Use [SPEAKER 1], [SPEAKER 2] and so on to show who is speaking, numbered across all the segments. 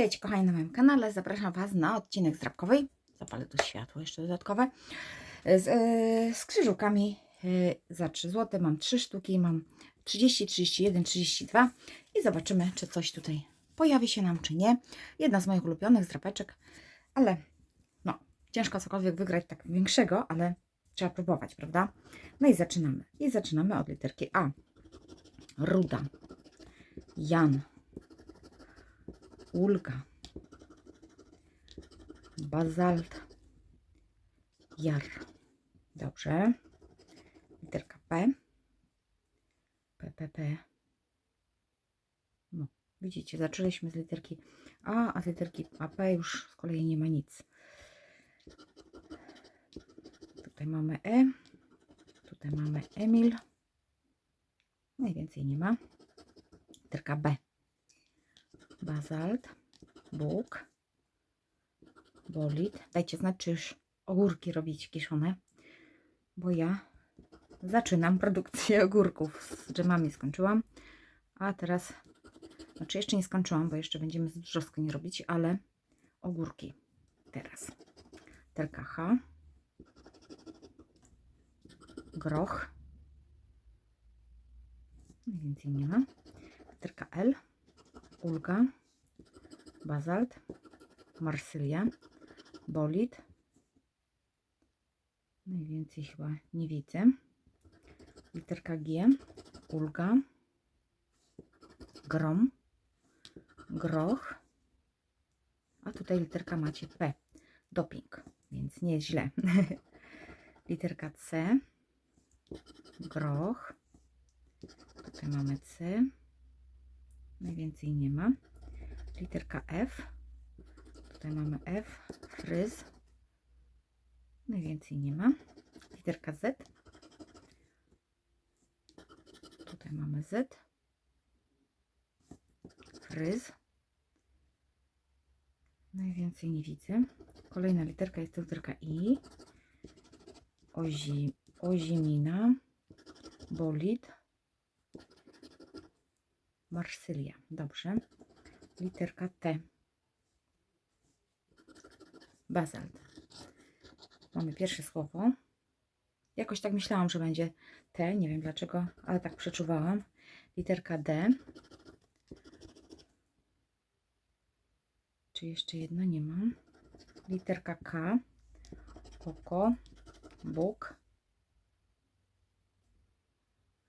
[SPEAKER 1] Witajcie kochani na moim kanale. Zapraszam Was na odcinek z Drabkowej. Zapalę tu światło jeszcze dodatkowe. Z, krzyżówkami e, za 3 zł. Mam 3 sztuki. Mam 30, 31, 32. I zobaczymy, czy coś tutaj pojawi się nam, czy nie. Jedna z moich ulubionych zdrapeczek. Ale no, ciężko cokolwiek wygrać tak większego, ale trzeba próbować, prawda? No i zaczynamy. I zaczynamy od literki A. Ruda. Jan. Ulga. Bazalt. Jar. Dobrze. Literka P. P, P, P. No, widzicie, zaczęliśmy z literki A, a z literki AP już z kolei nie ma nic. Tutaj mamy E. Tutaj mamy Emil. Najwięcej nie ma. Literka B. Bazalt. Bóg. Bolit. Dajcie znać, czy już ogórki robić kiszone. Bo ja zaczynam produkcję ogórków. Z dżemami skończyłam. A teraz, znaczy jeszcze nie skończyłam, bo jeszcze będziemy z brzoskwiń robić, ale ogórki teraz. Terka H. Groch. Więcej nie ma. Literka L. Ulga. Bazalt. Marsylia. Bolit. Najwięcej chyba nie widzę. Literka G. Ulga. Grom. Groch. A tutaj literka macie P. Doping, więc nie jest źle. literka C. Groch. Tutaj mamy C. Najwięcej nie ma. Literka F. Tutaj mamy F. Fryz. Najwięcej nie ma. Literka Z. Tutaj mamy Z. Fryz. Najwięcej nie widzę. Kolejna literka jest literka I. Ozi, ozimina. Bolid. Marsylia. Dobrze. Literka T. Bazalt. Mamy pierwsze słowo. Jakoś tak myślałam, że będzie T. Nie wiem dlaczego, ale tak przeczuwałam. Literka D. Czy jeszcze jedna? Nie mam. Literka K. Oko. Bóg.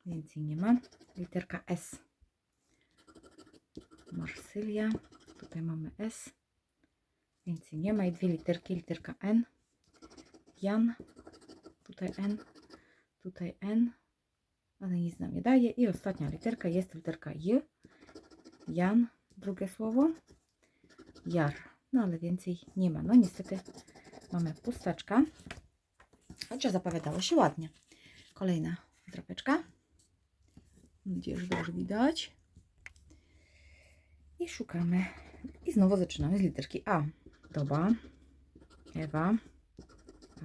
[SPEAKER 1] Więcej nie ma. Literka S. Marsylia. Tutaj mamy S. Więcej nie ma. I dwie literki. Literka N. Jan. Tutaj N. Tutaj N. Ale nic nam nie daje. I ostatnia literka jest literka J. Jan. Drugie słowo. Jar. No ale więcej nie ma. No niestety mamy pustaczka. Chociaż zapowiadało się ładnie. Kolejna drapeczka. Mam nadzieję, że dobrze widać. I szukamy. I znowu zaczynamy z literki A. Doba. Ewa.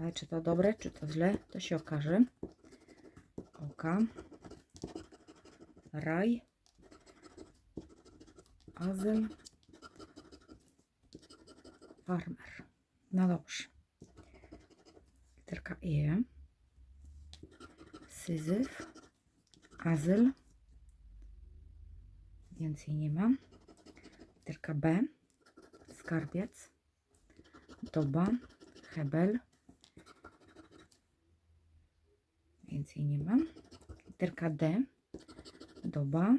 [SPEAKER 1] Ale czy to dobre, czy to źle, to się okaże. Oka. Raj. Azyl. Farmer. No dobrze. Literka E. Syzyf. Azyl. Więcej nie ma. Literka B. Skarbiec. Doba. Hebel. Więcej nie ma. Literka D. Doba.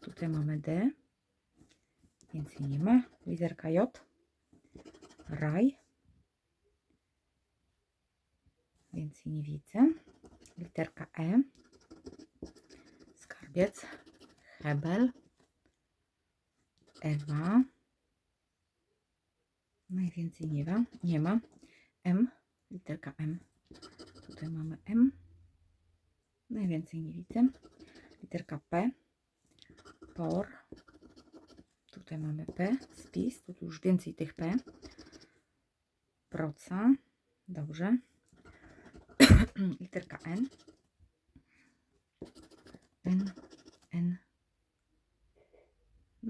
[SPEAKER 1] Tutaj mamy D. Więcej nie ma. Literka J. Raj. Więcej nie widzę. Literka E. Skarbiec. Hebel. Ewa. Najwięcej nie ma. Nie ma. M. Literka M. Tutaj mamy M. Najwięcej nie widzę. Literka P. Por. Tutaj mamy P. Spis. Tu już więcej tych P. Proca. Dobrze. Literka N. N.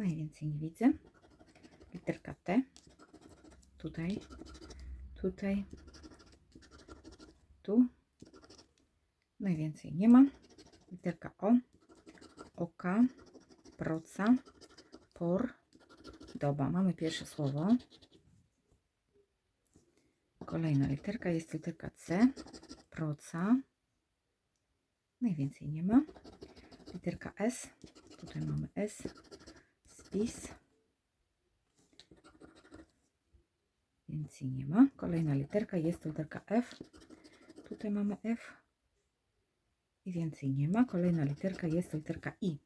[SPEAKER 1] Najwięcej nie widzę. literka T, tutaj, tutaj, tu, najwięcej nie ma, literka O, oka, proca, por, doba. Mamy pierwsze słowo. Kolejna literka. Jest literka C, proca, najwięcej nie ma, literka S, tutaj mamy S, spis, więcej nie ma. Kolejna literka jest literka F, tutaj mamy F i więcej nie ma. Kolejna literka jest literka I.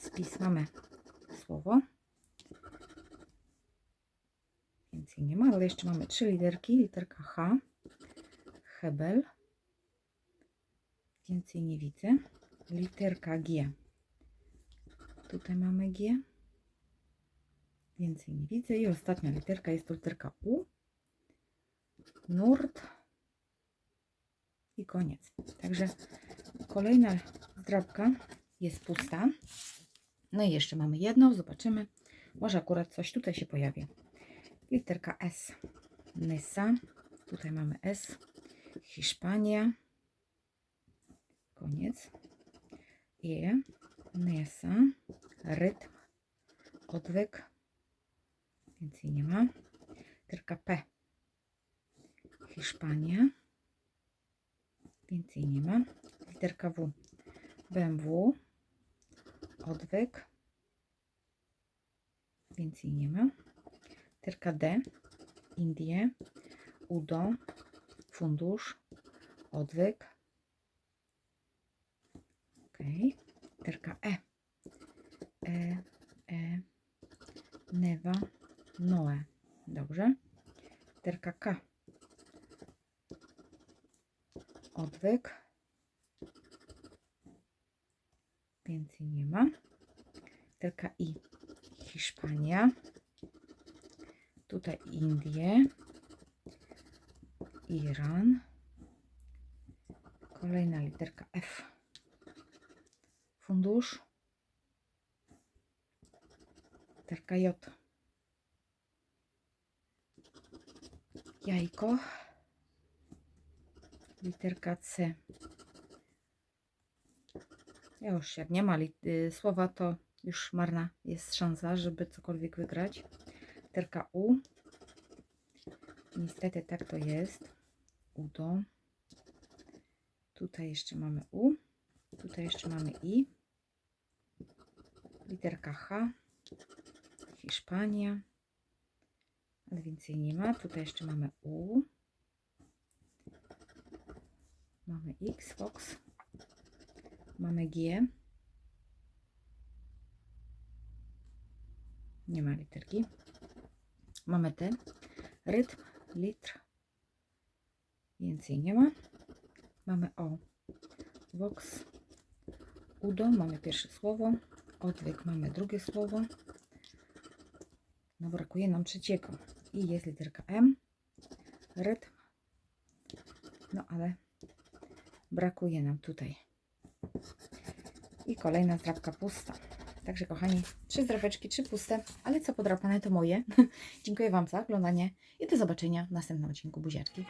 [SPEAKER 1] Spis mamy słowo. Więcej nie ma, ale jeszcze mamy trzy literki. Literka H, Hebel. Więcej nie widzę. Literka G. Tutaj mamy G. Więcej nie widzę. I ostatnia literka jest to literka U. Nurt. I koniec. Także kolejna zdrabka jest pusta. No i jeszcze mamy jedną. Zobaczymy. Może akurat coś tutaj się pojawi. Literka S. Nysa. Tutaj mamy S. Hiszpania. Koniec. E. Nysa. Rytm. Odwyk. Więcej nie ma. Literka P. Hiszpania. Więcej nie ma. Literka W. BMW. Odwyk. Więcej nie ma. Literka D. Indie. UDO. Fundusz. Odwyk. Ok. Literka E. E. E. Newa. Noe. Dobrze. Literka K. Odwyk. Więcej nie ma. Literka I. Hiszpania. Tutaj Indie. Iran. Kolejna literka F. Fundusz. Literka J. Jajko. Literka C. Już jak nie ma y, słowa, to już marna jest szansa, żeby cokolwiek wygrać. Literka U. Niestety tak to jest. Udo. Tutaj jeszcze mamy U. Tutaj jeszcze mamy I. Literka H. Hiszpania. Więcej nie ma. Tutaj jeszcze mamy U. Mamy X, Fox. Mamy G. Nie ma literki. Mamy T. Rytm, litr. Więcej nie ma. Mamy O. Vox. Udo. Mamy pierwsze słowo. Odwyk. Mamy drugie słowo. No brakuje nam trzeciego. I jest literka M. Rytm. No ale brakuje nam tutaj. I kolejna zdrabka pusta. Także kochani, trzy zdrabeczki, trzy puste, ale co podrapane to moje. Dziękuję Wam za oglądanie i do zobaczenia w następnym odcinku Buziaczki.